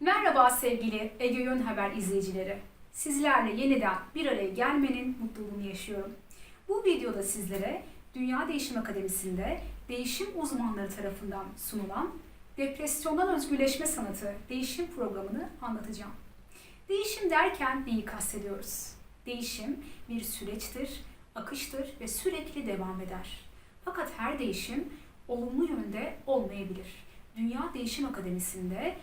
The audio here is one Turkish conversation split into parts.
Merhaba sevgili Ege Yön Haber izleyicileri. Sizlerle yeniden bir araya gelmenin mutluluğunu yaşıyorum. Bu videoda sizlere Dünya Değişim Akademisi'nde değişim uzmanları tarafından sunulan Depresyondan Özgürleşme Sanatı değişim programını anlatacağım. Değişim derken neyi kastediyoruz? Değişim bir süreçtir, akıştır ve sürekli devam eder. Fakat her değişim olumlu yönde olmayabilir. Dünya Değişim Akademisi'nde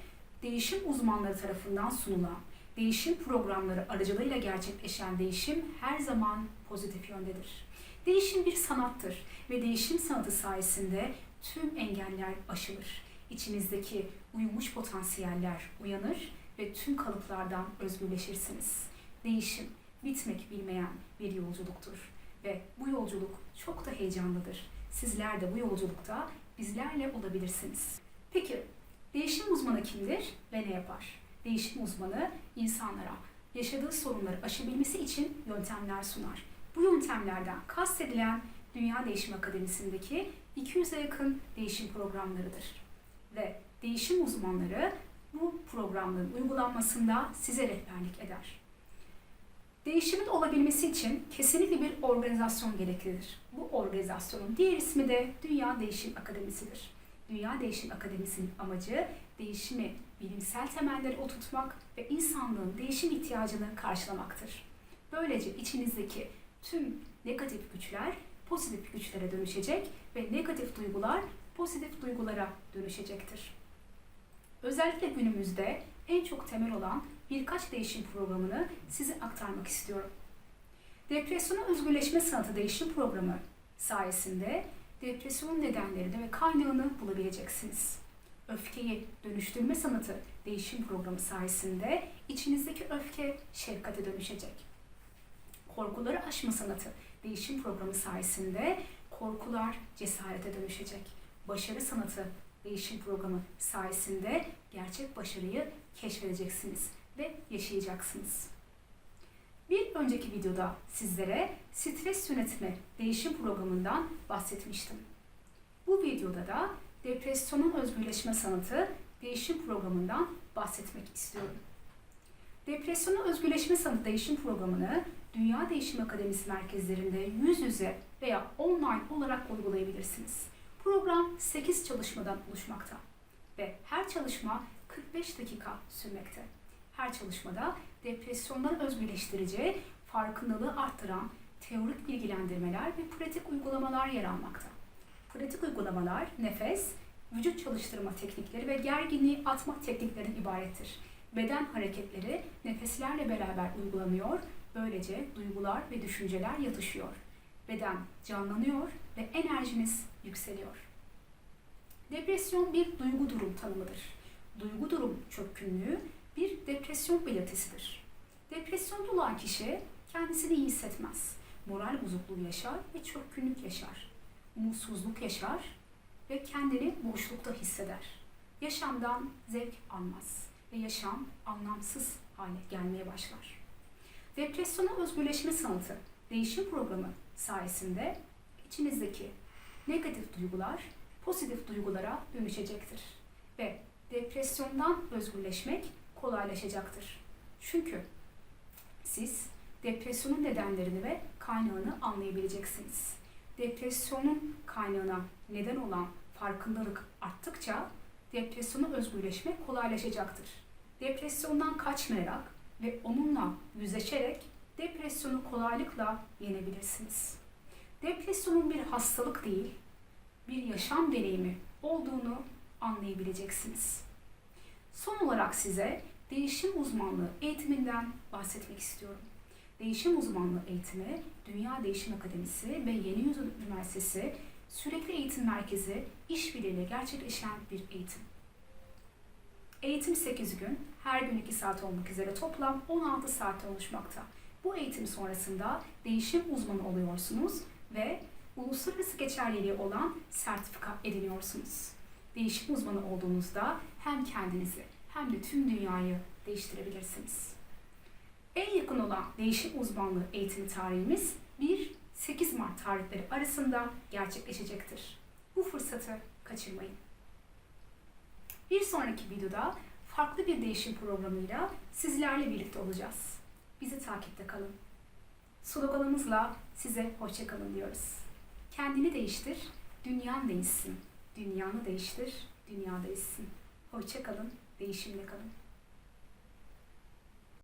değişim uzmanları tarafından sunulan değişim programları aracılığıyla gerçekleşen değişim her zaman pozitif yöndedir. Değişim bir sanattır ve değişim sanatı sayesinde tüm engeller aşılır. İçinizdeki uyumuş potansiyeller uyanır ve tüm kalıplardan özgürleşirsiniz. Değişim bitmek bilmeyen bir yolculuktur ve bu yolculuk çok da heyecanlıdır. Sizler de bu yolculukta bizlerle olabilirsiniz. Peki Değişim uzmanı kimdir ve ne yapar? Değişim uzmanı insanlara yaşadığı sorunları aşabilmesi için yöntemler sunar. Bu yöntemlerden kastedilen Dünya Değişim Akademisi'ndeki 200'e yakın değişim programlarıdır. Ve değişim uzmanları bu programların uygulanmasında size rehberlik eder. Değişimin olabilmesi için kesinlikle bir organizasyon gereklidir. Bu organizasyonun diğer ismi de Dünya Değişim Akademisi'dir. Dünya Değişim Akademisi'nin amacı değişimi bilimsel temellere oturtmak ve insanlığın değişim ihtiyacını karşılamaktır. Böylece içinizdeki tüm negatif güçler pozitif güçlere dönüşecek ve negatif duygular pozitif duygulara dönüşecektir. Özellikle günümüzde en çok temel olan birkaç değişim programını size aktarmak istiyorum. Depresyona özgürleşme sanatı değişim programı sayesinde depresyonun nedenlerini ve kaynağını bulabileceksiniz. Öfkeyi dönüştürme sanatı değişim programı sayesinde içinizdeki öfke şefkate dönüşecek. Korkuları aşma sanatı değişim programı sayesinde korkular cesarete dönüşecek. Başarı sanatı değişim programı sayesinde gerçek başarıyı keşfedeceksiniz ve yaşayacaksınız. Önceki videoda sizlere stres yönetme değişim programından bahsetmiştim. Bu videoda da depresyonun özgürleşme sanatı değişim programından bahsetmek istiyorum. Depresyonun özgürleşme sanatı değişim programını Dünya Değişim Akademisi merkezlerinde yüz yüze veya online olarak uygulayabilirsiniz. Program 8 çalışmadan oluşmakta ve her çalışma 45 dakika sürmekte. Her çalışmada depresyondan özgürleştirici, farkındalığı arttıran teorik bilgilendirmeler ve pratik uygulamalar yer almakta. Pratik uygulamalar nefes, vücut çalıştırma teknikleri ve gerginliği atma tekniklerinden ibarettir. Beden hareketleri nefeslerle beraber uygulanıyor, böylece duygular ve düşünceler yatışıyor. Beden canlanıyor ve enerjiniz yükseliyor. Depresyon bir duygu durum tanımıdır. Duygu durum çökkünlüğü bir depresyon belirtisidir. Depresyonda olan kişi kendisini iyi hissetmez. Moral bozukluğu yaşar ve çökkünlük yaşar. Umutsuzluk yaşar ve kendini boşlukta hisseder. Yaşamdan zevk almaz ve yaşam anlamsız hale gelmeye başlar. Depresyona özgürleşme sanatı değişim programı sayesinde içinizdeki negatif duygular pozitif duygulara dönüşecektir. Ve depresyondan özgürleşmek kolaylaşacaktır. Çünkü siz depresyonun nedenlerini ve kaynağını anlayabileceksiniz. Depresyonun kaynağına neden olan farkındalık arttıkça depresyona özgürleşme kolaylaşacaktır. Depresyondan kaçmayarak ve onunla yüzleşerek depresyonu kolaylıkla yenebilirsiniz. Depresyonun bir hastalık değil, bir yaşam deneyimi olduğunu anlayabileceksiniz. Son olarak size değişim uzmanlığı eğitiminden bahsetmek istiyorum. Değişim uzmanlığı eğitimi Dünya Değişim Akademisi ve Yeni Yüzyıl Üniversitesi Sürekli Eğitim Merkezi işbirliğiyle gerçekleşen bir eğitim. Eğitim 8 gün, her gün 2 saat olmak üzere toplam 16 saatte oluşmakta. Bu eğitim sonrasında değişim uzmanı oluyorsunuz ve uluslararası geçerliliği olan sertifika ediniyorsunuz. Değişim uzmanı olduğunuzda hem kendinizi hem de tüm dünyayı değiştirebilirsiniz. En yakın olan değişim uzmanlığı eğitimi tarihimiz 1-8 Mart tarihleri arasında gerçekleşecektir. Bu fırsatı kaçırmayın. Bir sonraki videoda farklı bir değişim programıyla sizlerle birlikte olacağız. Bizi takipte kalın. Sloganımızla size hoşça kalın diyoruz. Kendini değiştir, dünyan değişsin. Dünyanı değiştir, dünya değişsin. Hoşça kalın, değişimle kalın.